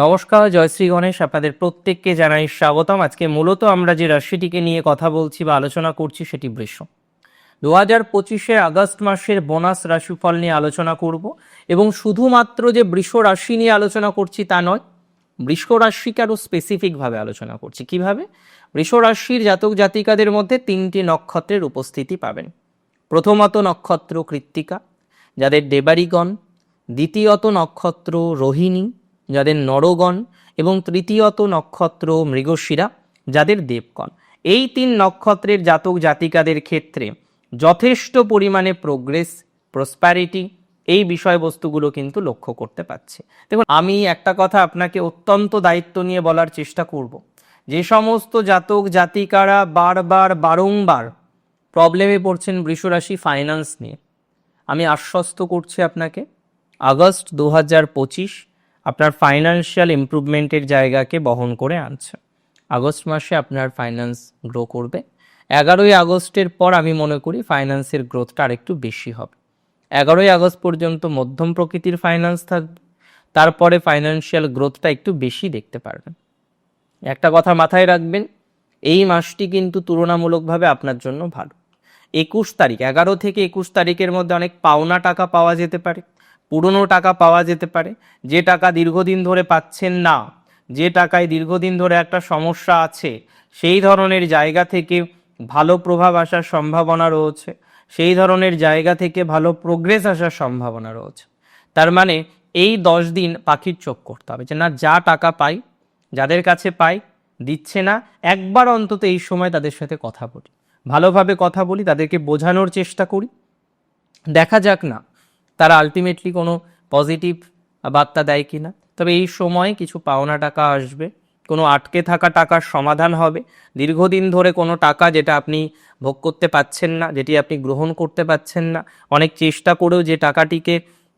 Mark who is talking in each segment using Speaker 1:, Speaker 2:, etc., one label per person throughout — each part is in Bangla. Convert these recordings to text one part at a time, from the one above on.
Speaker 1: নমস্কার জয়শ্রী গণেশ, আপনাদের প্রত্যেককে জানাই স্বাগতম। আজকে মূলত আমরা যে রাশিটিকে নিয়ে কথা বলছি বা আলোচনা করছি সেটি বৃষ। দু হাজার পঁচিশে আগস্ট মাসের বোনাস রাশিফল নিয়ে আলোচনা করব এবং শুধুমাত্র যে বৃষ রাশি নিয়ে আলোচনা করছি তা নয়, বৃষ রাশিকে আরও স্পেসিফিকভাবে আলোচনা করছি। কীভাবে? বৃষ রাশির জাতক জাতিকাদের মধ্যে তিনটি নক্ষত্রের উপস্থিতি পাবেন। প্রথমত নক্ষত্র কৃত্তিকা, যাদের দেবারিগণ, দ্বিতীয়ত নক্ষত্র রোহিণী যাদের নরগণ এবং তৃতীয়ত নক্ষত্র মৃগশিরা যাদের দেবগণ। এই তিন নক্ষত্রের জাতক জাতিকাদের ক্ষেত্রে যথেষ্ট পরিমাণে প্রোগ্রেস প্রসপ্যারিটি এই বিষয়বস্তুগুলো কিন্তু লক্ষ্য করতে পারছে। দেখুন, আমি একটা কথা আপনাকে অত্যন্ত দায়িত্ব নিয়ে বলার চেষ্টা করব। যে সমস্ত জাতক জাতিকারা বারবার বারংবার প্রবলেমে পড়ছেন বৃষরাশি ফাইন্যান্স নিয়ে। আমি আশ্বস্ত করছি আপনাকে, আগস্ট দু হাজার পঁচিশ আপনার ফাইন্যান্সিয়াল ইমপ্রুভমেন্টের জায়গাকে বহন করে আনছে। আগস্ট মাসে আপনার ফাইন্যান্স গ্রো করবে। এগারোই আগস্টের পর আমি মনে করি ফাইন্যান্সের গ্রোথটা আরেকটু বেশি হবে। এগারোই আগস্ট পর্যন্ত মধ্যম প্রকৃতির ফাইন্যান্স থাকবে। তারপরে ফাইন্যান্সিয়াল গ্রোথটা একটু বেশি দেখতে পারবেন। একটা কথা মাথায় রাখবেন, এই মাসটি কিন্তু তুলনামূলকভাবে আপনার জন্য ভালো। একুশ তারিখ, এগারো থেকে একুশ তারিখের মধ্যে অনেক পাওনা টাকা পাওয়া যেতে পারে। পুরনো টাকা পাওয়া যেতে পারে। যে টাকা দীর্ঘদিন ধরে পাচ্ছেন না, যে টাকায় দীর্ঘদিন ধরে একটা সমস্যা আছে, সেই ধরনের জায়গা থেকে ভালো প্রভাব আসার সম্ভাবনা রয়েছে। সেই ধরনের জায়গা থেকে ভালো প্রোগ্রেস আসার সম্ভাবনা রয়েছে। তার মানে এই দশ দিন পাখির চোখ করতে হবে যে, না, যা টাকা পাই, যাদের কাছে পাই, দিচ্ছে না। একবার অন্তত এই সময় তাদের সাথে কথা বলি। ভালোভাবে কথা বলি, তাদেরকে বোঝানোর চেষ্টা করি। দেখা যাক না তারা আলটিমেটলি কোনো পজিটিভ বার্তা দেয় কি না তবে এই সময় কিছু পাওনা টাকা আসবে, কোনো আটকে থাকা টাকার সমাধান হবে। দীর্ঘদিন ধরে কোনো টাকা যেটা আপনি ভোগ করতে পাচ্ছেন না, যেটি আপনি গ্রহণ করতে পাচ্ছেন না, অনেক চেষ্টা করেও যে টাকাটিকে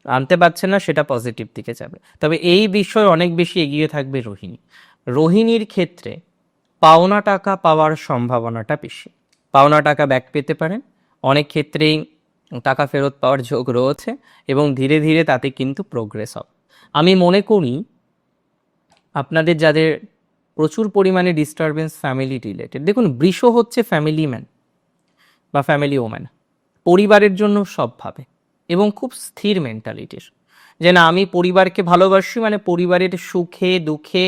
Speaker 1: আনতে পারছেন না, সেটা পজিটিভ দিকে যাবে। তবে এই বিষয়ে অনেক বেশি এগিয়ে থাকবে রোহিণী। রোহিণীর ক্ষেত্রে পাওনা টাকা পাওয়ার সম্ভাবনাটা বেশি। পাওনা টাকা ব্যাক পেতে পারেন। অনেক ক্ষেত্রেই টাকা ফেরত পাওয়ার যোগ রয়েছে এবং ধীরে ধীরে তাতে কিন্তু প্রোগ্রেস হবে। আমি মনে করি আপনাদের যাদের প্রচুর পরিমাণে ডিস্টারবেন্স ফ্যামিলি রিলেটেড দেখুন, বৃষ হচ্ছে ফ্যামিলি ম্যান বা ফ্যামিলি ওম্যান পরিবারের জন্য সব ভাবে এবং খুব স্থির মেন্টালিটির যে না, আমি পরিবারকে ভালোবাসি মানে পরিবারের সুখে, দুঃখে,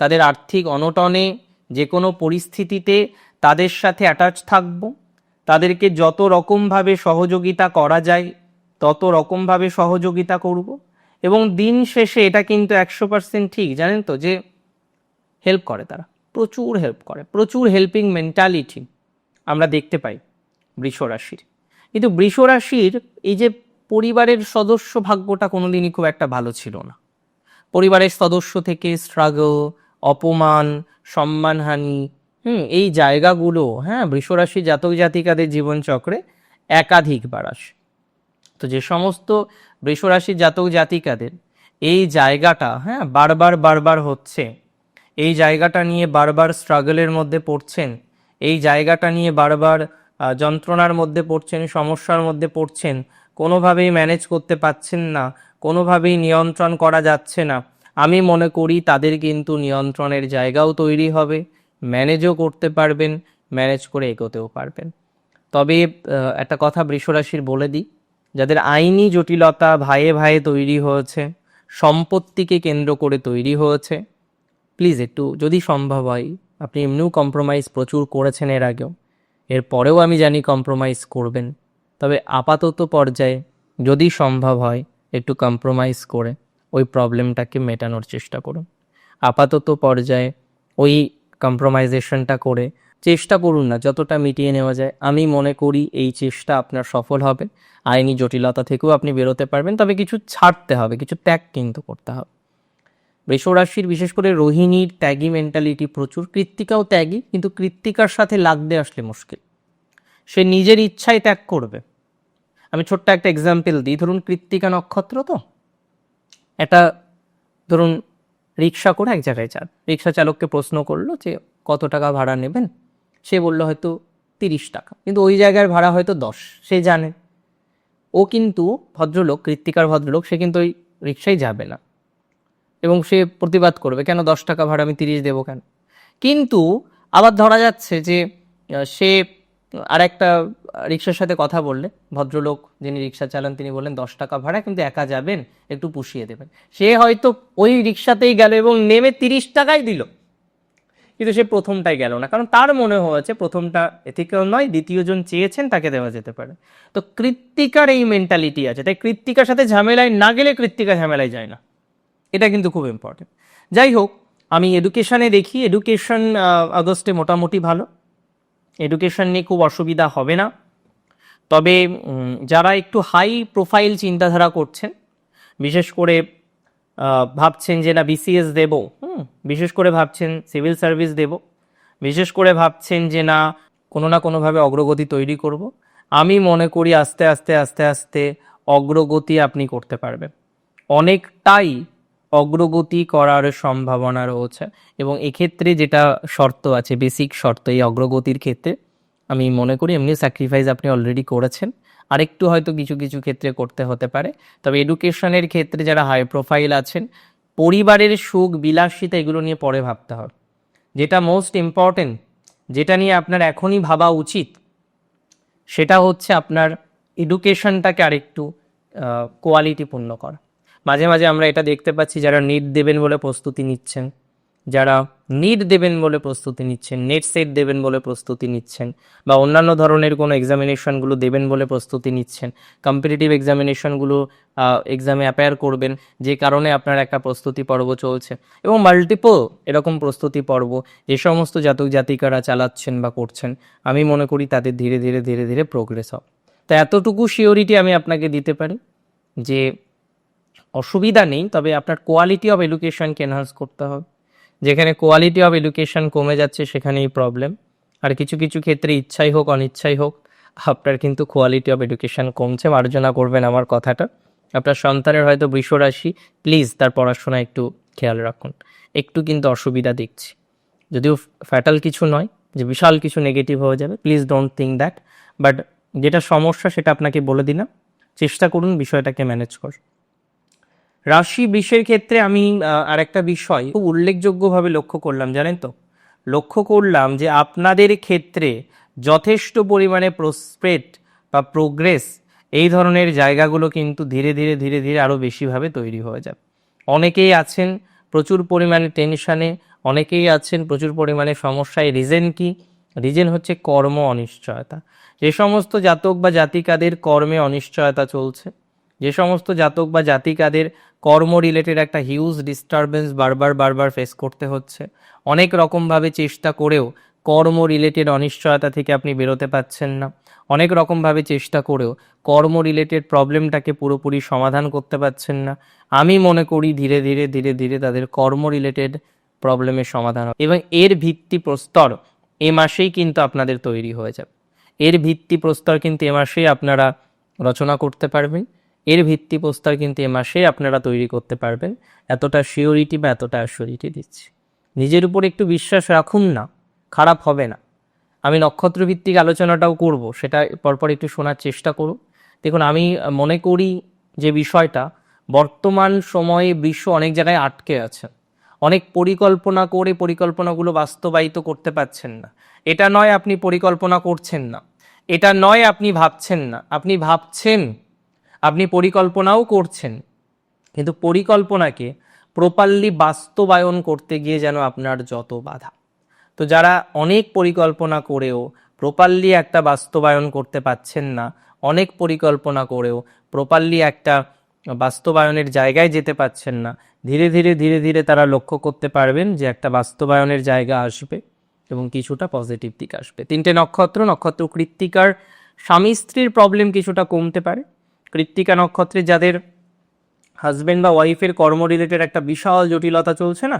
Speaker 1: তাদের আর্থিক অনটনে যে কোনো পরিস্থিতিতে তাদের সাথে অ্যাটাচ থাকব। তাদেরকে যত রকমভাবে সহযোগিতা করা যায়, তত রকমভাবে সহযোগিতা করব। এবং দিন শেষে এটা কিন্তু একশো পার্সেন্ট ঠিক, জানেন তো, যে হেল্প করে তারা। প্রচুর হেল্প করে, প্রচুর হেল্পিং মেন্টালিটি আমরা দেখতে পাই বৃষ রাশির। কিন্তু বৃষ রাশির এই যে পরিবারের সদস্য ভাগ্যটা কোনোদিনই খুব একটা ভালো ছিল না। পরিবারের সদস্য থেকে স্ট্রাগল অপমান, সম্মানহানি হুম, এই জায়গাগুলো হ্যাঁ বৃষরাশি জাতক জাতিকাদের জীবনচক্রে একাধিকবার আসে তো যে সমস্ত বৃষরাশি জাতক জাতিকাদের এই জায়গাটা হ্যাঁ বারবার বারবার হচ্ছে, এই জায়গাটা নিয়ে বারবার স্ট্রাগলের মধ্যে পড়ছেন, এই জায়গাটা নিয়ে বারবার যন্ত্রণার মধ্যে পড়ছেন, সমস্যার মধ্যে পড়ছেন, কোনোভাবেই ম্যানেজ করতে পারছেন না, কোনোভাবেই নিয়ন্ত্রণ করা যাচ্ছে না। আমি মনে করি তাদের কিন্তু নিয়ন্ত্রণের জায়গাও তৈরি হবে। ম্যানেজও করতে পারবেন, ম্যানেজ করে এগোতেও পারবেন। তবে একটা কথা বৃষরাশির বলে দিই, যাদের আইনি জটিলতা ভাইয়ে ভাইয়ে তৈরি হয়েছে, সম্পত্তিকে কেন্দ্র করে তৈরি হয়েছে, প্লিজ একটু যদি সম্ভব হয়, আপনি এমনিও কম্প্রোমাইজ প্রচুর করেছেন এর আগেও, এর পরেও আমি জানি কম্প্রোমাইজ করবেন। তবে আপাতত পর্যায়ে যদি সম্ভব হয়, একটু কম্প্রোমাইজ করে ওই প্রবলেমটাকে মেটানোর চেষ্টা করুন। আপাতত পর্যায়ে ওই কম্প্রোমাইজেশনটা করে চেষ্টা করুন না, যতটা মিটিয়ে নেওয়া যায়। আমি মনে করি এই চেষ্টা আপনার সফল হবে। আইনি জটিলতা থেকেও আপনি বেরোতে পারবেন, তবে কিছু ছাড়তে হবে, কিছু ত্যাগ কিন্তু করতে হবে। বৃষরাশির বিশেষ করে রোহিণীর ত্যাগী মেন্টালিটি প্রচুর। কৃত্তিকাও ত্যাগী, কিন্তু কৃত্তিকার সাথে লাগতে আসলে মুশকিল। সে নিজের ইচ্ছায় ত্যাগ করবে। আমি ছোট্ট একটা এক্সাম্পল দিই। ধরুন কৃত্তিকা নক্ষত্র তো? একটা, ধরুন রিক্সা করে এক জায়গায় যান। রিক্সা চালককে প্রশ্ন করল যে, কত টাকা ভাড়া নেবেন? সে বলল, হয়তো তিরিশ টাকা। কিন্তু ওই জায়গার ভাড়া হয়তো দশ, সে জানে। ও কিন্তু ভদ্রলোক, কৃত্তিকার ভদ্রলোক, সে কিন্তু ওই রিক্সায় যাবে না। এবং সে প্রতিবাদ করবে, কেন দশ টাকা ভাড়া? আমি তিরিশ দেবো কেন? কিন্তু আবার ধরা যাচ্ছে যে সে আর একটা রিক্সার সাথে কথা বললে, ভদ্রলোক যিনি রিক্সা চালান তিনি বললেন, দশ টাকা ভাড়া, কিন্তু একা যাবেন, একটু পুষিয়ে দেবেন। সে হয়তো ওই রিক্সাতেই গেল এবং নেমে তিরিশ টাকাই দিল। কিন্তু সে প্রথমটাই গেল না, কারণ তার মনে হয়েছে প্রথমটা এথিক্যাল নয়, দ্বিতীয়জন চেয়েছেন, তাকে দেওয়া যেতে পারে। তো কৃত্তিকার এই মেন্টালিটি আছে, তাই কৃত্তিকার সাথে ঝামেলায় না গেলে কৃত্তিকা ঝামেলায় যায় না। এটা কিন্তু খুব ইম্পর্টেন্ট যাই হোক, আমি এডুকেশনে দেখি এডুকেশন আগস্টে মোটামুটি ভালো। এডুকেশন নিয়ে খুব অসুবিধা হবে না। তবে যারা একটু হাই প্রোফাইল চিন্তাধারা করছেন, বিশেষ করে ভাবছেন যে না বিসিএস দেব, হুম, বিশেষ করে ভাবছেন সিভিল সার্ভিস দেব, বিশেষ করে ভাবছেন যে না কোনো না কোনোভাবে অগ্রগতি তৈরি করব, আমি মনে করি আস্তে আস্তে আস্তে আস্তে অগ্রগতি আপনি করতে পারবেন। অনেকটাই অগ্রগতি করার সম্ভাবনা রয়েছে এবং এক্ষেত্রে যেটা শর্ত আছে বেসিক শর্ত, এই অগ্রগতির ক্ষেত্রে আমি মনে করি এমনি স্যাক্রিফাইস আপনি অলরেডি করেছেন। আরেকটু হয়তো কিছু কিছু ক্ষেত্রে করতে হতে পারে। তবে এডুকেশনের ক্ষেত্রে যারা হাই প্রোফাইল আছেন, পরিবারের সুখ, বিলাসিতা এগুলো নিয়ে পরে ভাবতে হবে। যেটা মোস্ট ইম্পর্টেন্ট যেটা নিয়ে আপনার এখনই ভাবা উচিত, সেটা হচ্ছে আপনার এডুকেশনটাকে আরেকটু কোয়ালিটিপূর্ণ করা। মাঝে মাঝে আমরা এটা দেখতে পাচ্ছি যারা নিট দেবেন বলে প্রস্তুতি নিচ্ছেন। যারা নিট দেবেন বলে প্রস্তুতি নিচ্ছেন নেট সেট দেবেন বলে প্রস্তুতি নিচ্ছেন বা অন্যান্য ধরনের কোনো এক্সামিনেশনগুলো দেবেন বলে প্রস্তুতি নিচ্ছেন কম্পিটিটিভ এক্সামিনেশনগুলো এক্সামে অ্যাপেয়ার করবেন, যে কারণে আপনার একটা প্রস্তুতি পর্ব চলছে এবং মাল্টিপল এরকম প্রস্তুতি পর্ব যে সমস্ত জাতক জাতিকারা চালাচ্ছেন বা করছেন, আমি মনে করি তাদের ধীরে ধীরে ধীরে ধীরে প্রোগ্রেস হবে। তো এতটুকু শিওরিটি আমি আপনাকে দিতে পারি যে অসুবিধা নেই, তবে আপনার কোয়ালিটি অফ এডুকেশনকে এনহান্স করতে হবে। যেখানে কোয়ালিটি অফ এডুকেশন কমে যাচ্ছে, সেখানেই প্রবলেম আর কিছু কিছু ক্ষেত্রে ইচ্ছাই হোক, অনিচ্ছাই হোক, আপনার কিন্তু কোয়ালিটি অফ এডুকেশন কমছে, মার্জনা করবেন আমার কথাটা। আপনার সন্তানের হয়তো বৃষরাশি প্লিজ তার পড়াশোনা একটু খেয়াল রাখুন। একটু কিন্তু অসুবিধা দেখছি। যদিও ফ্যাটাল কিছু নয়, যে বিশাল কিছু নেগেটিভ হয়ে যাবে please don't think that but যেটা সমস্যা, সেটা আপনাকে বলে দিলাম। চেষ্টা করুন বিষয়টাকে ম্যানেজ কর রাশি বিষের ক্ষেত্রে আমি আহ, আরেকটা বিষয় খুব উল্লেখযোগ্যভাবে লক্ষ্য করলাম জানেন তো? লক্ষ্য করলাম যে আপনাদের ক্ষেত্রে যথেষ্ট পরিমাণে প্রসপেট বা প্রোগ্রেস এই ধরনের জায়গাগুলো কিন্তু ধীরে ধীরে ধীরে ধীরে আরও বেশিভাবে তৈরি হয়ে যাবে। অনেকেই আছেন প্রচুর পরিমাণে টেনশানে অনেকেই আছেন প্রচুর পরিমাণে সমস্যায়। রিজেন কি? রিজেন হচ্ছে কর্ম অনিশ্চয়তা। যে সমস্ত জাতক বা জাতিকাদের কর্মে অনিশ্চয়তা চলছে যে সমস্ত জাতক বা জাতিকাদের কর্ম রিলেটেড একটা হিউজ ডিস্টারবেন্স বারবার বারবার ফেস করতে হচ্ছে। অনেক রকমভাবে চেষ্টা করেও কর্ম রিলেটেড অনিশ্চয়তা থেকে আপনি বেরোতে পাচ্ছেন না। অনেক রকমভাবে চেষ্টা করেও কর্ম রিলেটেড প্রবলেমটাকে পুরোপুরি সমাধান করতে পারছেন না। আমি মনে করি ধীরে ধীরে ধীরে ধীরে তাদের কর্ম রিলেটেড প্রবলেমের সমাধান হবে। এবং এর ভিত্তি প্রস্তর এ মাসেই কিন্তু আপনাদের তৈরি হয়ে যাবে। এর ভিত্তি প্রস্তর কিন্তু এ মাসেই আপনারা রচনা করতে পারবেন। এর ভিত্তি প্রস্তর কিন্তু এ মাসেই আপনারা তৈরি করতে পারবেন। এতটা শিওরিটি বা এতটা অ্যাসিওরিটি দিচ্ছি। নিজের উপর একটু বিশ্বাস রাখুন না, খারাপ হবে না। আমি নক্ষত্র ভিত্তিক আলোচনাটাও করব, সেটা পরপর একটু শোনার চেষ্টা করুন। দেখুন, আমি মনে করি যে বিষয়টা, বর্তমান সময়ে বিশ্ব অনেক জায়গায় আটকে আছে অনেক পরিকল্পনা করে পরিকল্পনাগুলো বাস্তবায়িত করতে পারছেন না। এটা নয় আপনি পরিকল্পনা করছেন না। এটা নয় আপনি ভাবছেন না। আপনি ভাবছেন আপনি পরিকল্পনাও করছেন। কিন্তু পরিকল্পনাকে প্রপারলি বাস্তবায়ন করতে গিয়ে যেন আপনার যত বাধা। তো যারা অনেক পরিকল্পনা করেও প্রপারলি একটা বাস্তবায়ন করতে পাচ্ছেন না, অনেক পরিকল্পনা করেও প্রপারলি একটা বাস্তবায়নের জায়গায় যেতে পাচ্ছেন না, ধীরে ধীরে ধীরে ধীরে তারা লক্ষ্য করতে পারবেন যে একটা বাস্তবায়নের জায়গা আসবে এবং কিছুটা পজিটিভ দিক আসবে। তিনটে নক্ষত্র নক্ষত্র কৃত্তিকার স্বামী স্ত্রীর প্রবলেম কিছুটা কমতে পারে। কৃত্তিকা নক্ষত্রে যাদের হাজব্যান্ড বা ওয়াইফের কর্ম রিলেটেড একটা বিশাল জটিলতা চলছে না,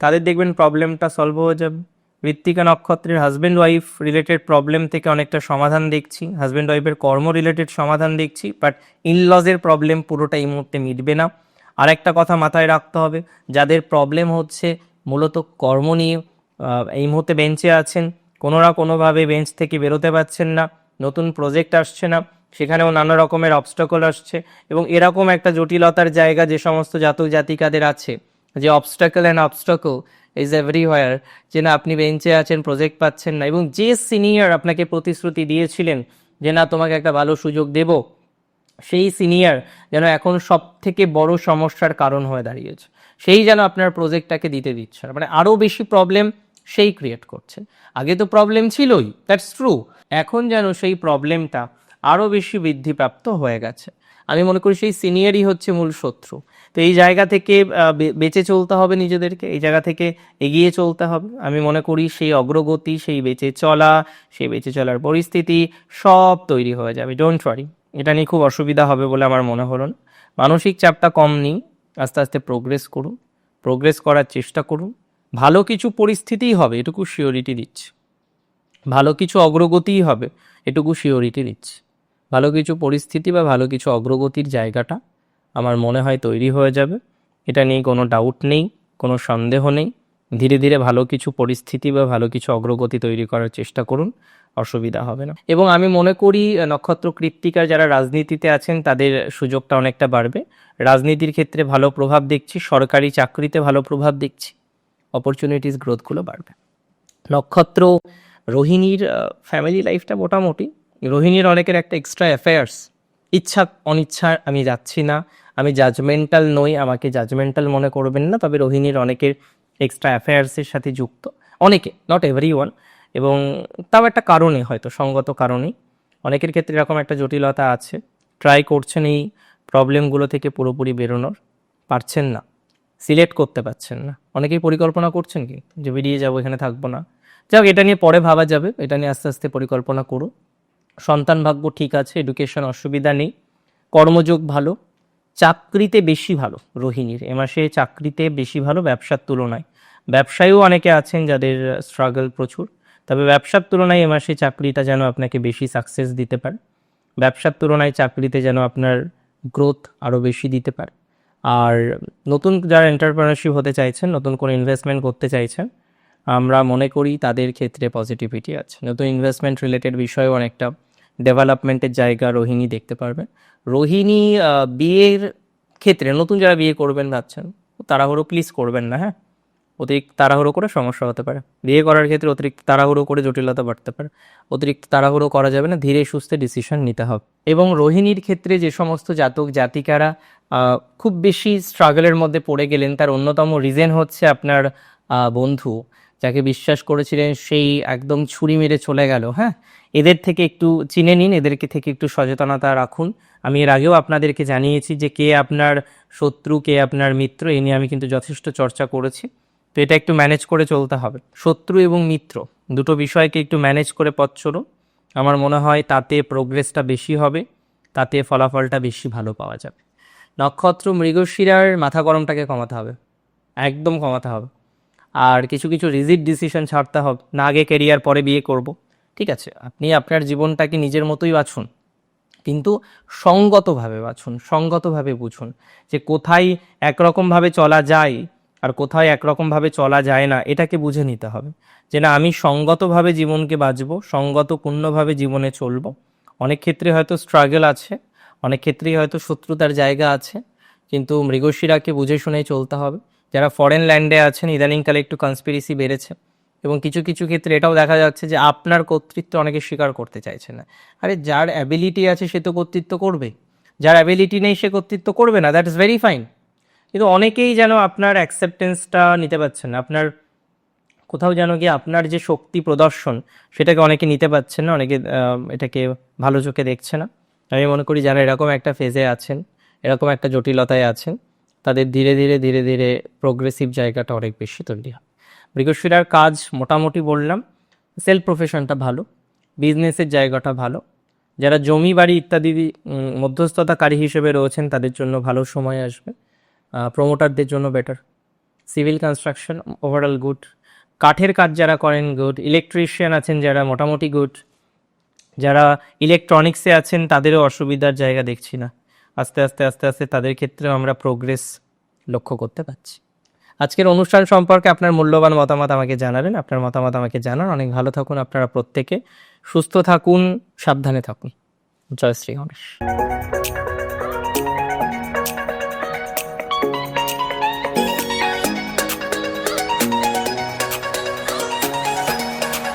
Speaker 1: তাদের দেখবেন প্রবলেমটা সলভ হয়ে যাবে। কৃত্তিকা নক্ষত্রের হাজব্যান্ড ওয়াইফ রিলেটেড প্রবলেম থেকে অনেকটা সমাধান দেখছি হাজব্যান্ড ওয়াইফের কর্ম রিলেটেড সমাধান দেখছি বাট ইনলজের প্রবলেম পুরোটা এই মুহূর্তে মিটবে না। আর একটা কথা মাথায় রাখতে হবে, যাদের প্রবলেম হচ্ছে মূলত কর্ম নিয়ে এই মুহূর্তে বেঞ্চে আছেন, কোনো না কোনোভাবে বেঞ্চ থেকে বেরোতে পারছেন না। নতুন প্রজেক্ট আসছে না, সেখানেও নানা রকমের অবস্টাকল আসছে এবং এরকম একটা জটিলতার জায়গা যে সমস্ত জাতক জাতিকাদের আছে, যে obstacle and obstacle is everywhere যে না আপনি বেঞ্চে আছেন প্রজেক্ট পাচ্ছেন না এবং যে সিনিয়র আপনাকে প্রতিশ্রুতি দিয়েছিলেন যে না তোমাকে একটা ভালো সুযোগ দেব, সেই সিনিয়র যেন এখন সব থেকে বড় সমস্যার কারণ হয়ে দাঁড়িয়েছে, সেই যেন আপনার প্রজেক্টটাকে দিতে দিচ্ছে মানে আরও বেশি প্রবলেম সেই ক্রিয়েট করছে। আগে তো প্রবলেম ছিলই দ্যাটস ট্রু এখন যেন সেই প্রবলেমটা আরও বেশি বৃদ্ধিপ্রাপ্ত হয়ে গেছে। আমি মনে করি সেই সিনিয়রই হচ্ছে মূল শত্রু। তো এই জায়গা থেকে বেঁচে চলতে হবে নিজেদেরকে, এই জায়গা থেকে এগিয়ে চলতে হবে। আমি মনে করি সেই অগ্রগতি, সেই বেঁচে চলা, সেই বেঁচে চলার পরিস্থিতি সব তৈরি হয়ে যাবে। ডোন্ট ওয়ারি এটা নিয়ে খুব অসুবিধা হবে বলে আমার মনে হলো না। মানসিক চাপটা কম নিই আস্তে আস্তে প্রোগ্রেস করুন। প্রোগ্রেস করার চেষ্টা করুন। ভালো কিছু পরিস্থিতিই হবে, এটুকু শিওরিটি দিচ্ছি। ভালো কিছু অগ্রগতিই হবে, এটুকু শিওরিটি দিচ্ছি। ভালো কিছু পরিস্থিতি বা ভালো কিছু অগ্রগতির জায়গাটা আমার মনে হয় তৈরি হয়ে যাবে, এটা নিয়ে কোনো ডাউট নেই, কোনো সন্দেহ নেই। ধীরে ধীরে ভালো কিছু পরিস্থিতি বা ভালো কিছু অগ্রগতি তৈরি করার চেষ্টা করুন, অসুবিধা হবে না। এবং আমি মনে করি নক্ষত্র কৃত্তিকার যারা রাজনীতিতে আছেন, তাদের সুযোগটা অনেকটা বাড়বে। রাজনীতির ক্ষেত্রে ভালো প্রভাব দেখছি, সরকারি চাকরিতে ভালো প্রভাব দেখছি। অপরচুনিটিস গ্রোথগুলো বাড়বে। নক্ষত্র, রোহিণীর ফ্যামিলি লাইফটা মোটামুটি। রোহিণীর অনেকের একটা এক্সট্রা অ্যাফেয়ার্স ইচ্ছা অনিচ্ছা আমি যাচ্ছি না। আমি জাজমেন্টাল নই, আমাকে জাজমেন্টাল মনে করবেন না, তবে রোহিণীর অনেকের এক্সট্রা অ্যাফেয়ার্সের সাথে যুক্ত। অনেকে নট এভরি ওয়ান এবং তাও একটা কারণে হয়তো, সঙ্গত কারণেই। অনেকের ক্ষেত্রে এরকম একটা জটিলতা আছে। ট্রাই করছেন এই প্রবলেমগুলো থেকে পুরোপুরি বেরোনোর। পারছেন না। সিলেক্ট করতে পারছেন না। অনেকেই পরিকল্পনা করছেন কি? যে বেরিয়ে যাব, এখানে থাকব না। যাক, এটা নিয়ে পরে ভাবা যাবে। এটা নিয়ে আস্তে আস্তে পরিকল্পনা করুন। সন্তান ভাগ্য ঠিক আছে এডুকেশন অসুবিধা নেই। কর্মযোগ ভালো। চাকরিতে বেশি ভালো, রোহিণীর। এ মাসে চাকরিতে বেশি ভালো ব্যবসার তুলনায়। ব্যবসায়ীও অনেকে আছেন যাদের স্ট্রাগল প্রচুর। তবে ব্যবসার তুলনায় এ মাসে চাকরিটা যেন আপনাকে বেশি সাকসেস দিতে পারে। ব্যবসার তুলনায় চাকরিতে যেন আপনার গ্রোথ আরও বেশি দিতে পারে। আর নতুন যারা এন্টারপ্রেনারশিপ হতে চাইছেন, নতুন কোনো ইনভেস্টমেন্ট করতে চাইছেন, আমরা মনে করি তাদের ক্ষেত্রে পজিটিভিটি আছে। নতুন ইনভেস্টমেন্ট রিলেটেড বিষয়েও অনেকটা ডেভেলপমেন্টের জায়গা রোহিণী দেখতে পারবেন। রোহিণী বিয়ের ক্ষেত্রে নতুন যারা বিয়ে করবেন ভাবছেন, তাড়াহুড়ো প্লিজ করবেন না হ্যাঁ? অতিরিক্ত তাড়াহুড়ো করে সমস্যা হতে পারে। বিয়ে করার ক্ষেত্রে অতিরিক্ত তাড়াহুড়ো করে জটিলতা বাড়তে পারে। অতিরিক্ত তাড়াহুড়ো করা যাবে না, ধীরে সুস্থে ডিসিশন নিতে হবে। এবং রোহিণীর ক্ষেত্রে যে সমস্ত জাতক জাতিকারা খুব বেশি স্ট্রাগলের মধ্যে পড়ে গেলেন, তার অন্যতম রিজেন হচ্ছে আপনার বন্ধু, যাকে বিশ্বাস করেছিলেন সেই একদম ছুরি মেরে চলে গেল হ্যাঁ? এদের থেকে একটু চিনে নিন, এদেরকে থেকে একটু সচেতনতা রাখুন। আমি এর আগেও আপনাদেরকে জানিয়েছি যে কে আপনার শত্রু, কে আপনার মিত্র, এ নিয়ে আমি কিন্তু যথেষ্ট চর্চা করেছি। তো এটা একটু ম্যানেজ করে চলতে হবে। শত্রু এবং মিত্র, দুটো বিষয়কে একটু ম্যানেজ করে পথ চলুন আমার মনে হয় তাতে প্রোগ্রেসটা বেশি হবে, তাতে ফলাফলটা বেশি ভালো পাওয়া যাবে। নক্ষত্র মৃগশিরার মাথা গরমটাকে কমাতে হবে, একদম কমাতে হবে। আর কিছু কিছু রিজিড ডিসিশন ছাড়তে হবে, না আগে কেরিয়ার পরে বিয়ে করব। ঠিক আছে, আপনি আপনার জীবনটাকে নিজের মতোই বাছুন কিন্তু সঙ্গতভাবে বাছুন সঙ্গতভাবে বুঝুন যে কোথায় একরকমভাবে চলা যায় আর কোথায় একরকমভাবে চলা যায় না, এটাকে বুঝে নিতে হবে। যে না, আমি সঙ্গতভাবে জীবনকে বাঁচবো, সঙ্গতপূর্ণভাবে জীবনে চলবো। অনেক ক্ষেত্রে হয়তো স্ট্রাগল আছে, অনেক ক্ষেত্রেই হয়তো শত্রুতার জায়গা আছে, কিন্তু মৃগশিরাকে বুঝে শুনেই চলতে হবে। যারা ফরেন ল্যান্ডে আছেন, ইদানিংকালে একটু কনস্পিরেসি বেড়েছে এবং কিছু কিছু ক্ষেত্রে এটাও দেখা যাচ্ছে যে আপনার কর্তৃত্ব অনেকে স্বীকার করতে চাইছে না। আরে, যার অ্যাবিলিটি আছে সে তো কর্তৃত্ব করবে। যার অ্যাবিলিটি নেই সে কর্তৃত্ব করবে না দ্যাট ইজ ভেরি ফাইন কিন্তু অনেকেই যেন আপনার অ্যাকসেপ্টেন্সটা নিতে পারছেন আপনার কোথাও যেন গিয়ে আপনার যে শক্তি প্রদর্শন, সেটাকে অনেকে নিতে পারছেন না, অনেকে এটাকে ভালো চোখে দেখছে না। আমি মনে করি যারা এরকম একটা ফেজে আছেন, এরকম একটা জটিলতায় আছেন, তাদের ধীরে ধীরে ধীরে ধীরে প্রোগ্রেসিভ জায়গাটা অনেক বেশি তৈরি হয়। মৃগশিরার কাজ মোটামুটি বললাম সেলফ প্রফেশনটা ভালো বিজনেসের জায়গাটা ভালো। যারা জমি বাড়ি ইত্যাদি মধ্যস্থতাকারী হিসেবে রয়েছেন, তাদের জন্য ভালো সময় আসবে। প্রমোটারদের জন্য better civil construction overall good কাঠের কাজ যারা করেন গুড ইলেকট্রিশিয়ান আছেন যারা, মোটামুটি গুড যারা ইলেকট্রনিক্সে আছেন, তাদেরও অসুবিধার জায়গা দেখছি না। আস্তে আস্তে আস্তে আস্তে তাদের ক্ষেত্রেও আমরা প্রোগ্রেস লক্ষ্য করতে পারছি। আজকের অনুষ্ঠান সম্পর্কে আপনার মূল্যবান মতামত আমাকে জানাবেন। আপনার মতামত আমাকে জানান। অনেক ভালো থাকুন আপনারা প্রত্যেকে। সুস্থ থাকুন, সাবধানে থাকুন। জয় শ্রী গণেশ।